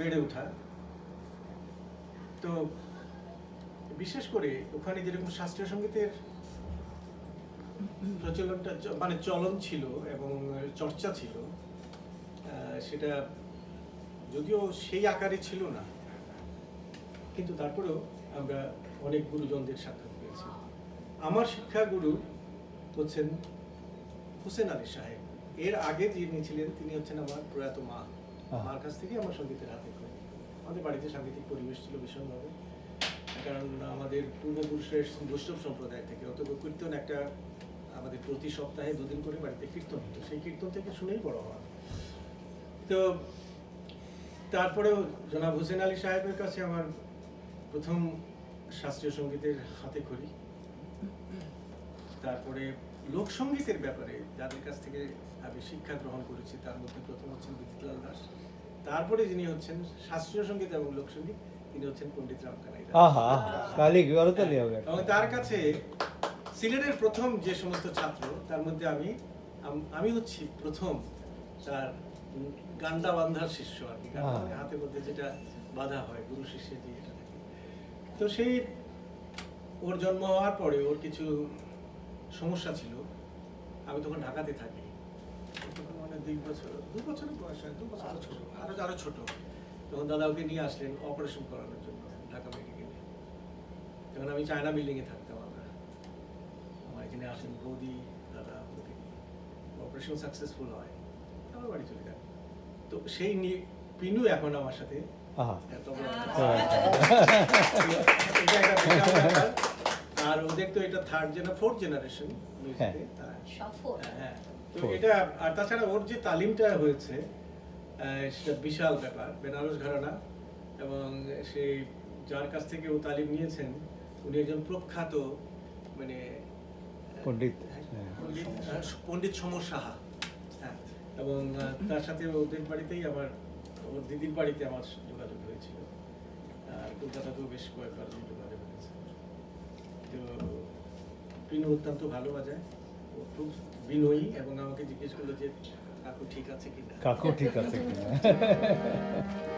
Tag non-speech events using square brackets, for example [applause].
বেড়ে ওঠা। তো বিশেষ করে ওখানে যেরকম শাস্ত্রীয় সঙ্গীতের প্রচলনটা মানে চলন ছিল এবং চর্চা ছিল সেটা যদিও সেই আকারে ছিল না, কিন্তু তারপরেও আমরা অনেক গুরুজনদের সাক্ষাৎ পেয়েছি আমার শিক্ষাগুরু হচ্ছেন হুসেন আলী সাহেব। এর আগে যিনি ছিলেন, তিনি হচ্ছেন আমার প্রয়াত মা। মার কাছ থেকে আমার সঙ্গীতের হাতে খড়ি আমাদের বাড়িতে সাংগীতিক পরিবেশ ছিল ভীষণভাবে। কারণ আমাদের পূর্বপুরুষের বৈষ্ণব সম্প্রদায় থেকে অতএব কীর্তন একটা আমাদের প্রতি সপ্তাহে দুদিন করে বাড়িতে কীর্তন হতো। সেই কীর্তন থেকে শুনেই বড় হওয়া। তো তারপরেও জনাব হোসেন আলী সাহেবের কাছে আমার প্রথম শাস্ত্রীয় সঙ্গীতের হাতে খড়ি। তারপরে লোকসঙ্গীতের ব্যাপারে যাদের কাছ থেকে আমি শিক্ষা গ্রহণ করেছি তার মধ্যে প্রথম হচ্ছেন বিদ্যুৎলাল দাস। তারপরে যিনি হচ্ছেন শাস্ত্রীয় সংগীত এবং লোকসঙ্গীত তিনি হচ্ছেন পণ্ডিত রামকানাই এবং তার কাছে সিলেটের প্রথম যে সমস্ত ছাত্র তার মধ্যে আমি আমি হচ্ছি প্রথম তার গান্ডা বান্ধার শিষ্য আর কি। হাতের মধ্যে যেটা বাঁধা হয় গুরু শিষ্যের দিয়ে তো সেই ওর জন্ম হওয়ার পরে ওর কিছু সমস্যা ছিল। আমি তখন ঢাকাতে থাকি। তখন মানে দুই বছর দু বছরের বয়স হয় দু বছর আরও ছোট। আরও আরও ছোট। তখন দাদা ওকে নিয়ে আসলেন অপারেশন করানোর জন্য ঢাকা মেডিকেলে তখন আমি চায়না বিল্ডিং এ থাকতাম আমরা। আমার এখানে আসেন বৌদি দাদা বৌদি অপারেশন সাকসেসফুল হয়। আমার বাড়ি চলে যায় তো সেই নিয়ে পিনু এখন আমার সাথে এটা একটা। আর ওদের তো এটা থার্ড জেনার ফোর্থ জেনারেশন মিউজিকে হ্যাঁ। তো এটা আর তাছাড়া ওর যে তালিমটা হয়েছে সেটা বিশাল ব্যাপার বেনারস ঘরানা এবং সেই যার কাছ থেকে ও তালিম নিয়েছেন উনি একজন প্রখ্যাত মানে পণ্ডিত হ্যাঁ। পণ্ডিত সমর সাহা হ্যাঁ। এবং তার সাথে ওদের বাড়িতেই আমার ওর দিদির বাড়িতে আমার যোগাযোগ হয়েছিল। কলকাতাতেও বেশ কয়েকবার যোগাযোগ হয়েছে। তো পিনু অত্যন্ত ভালো বাজায় ও খুব বিনয়ী এবং আমাকে জিজ্ঞেস করল যে কাকু ঠিক আছে কিনা? কাকু ঠিক আছে কিনা? [laughs]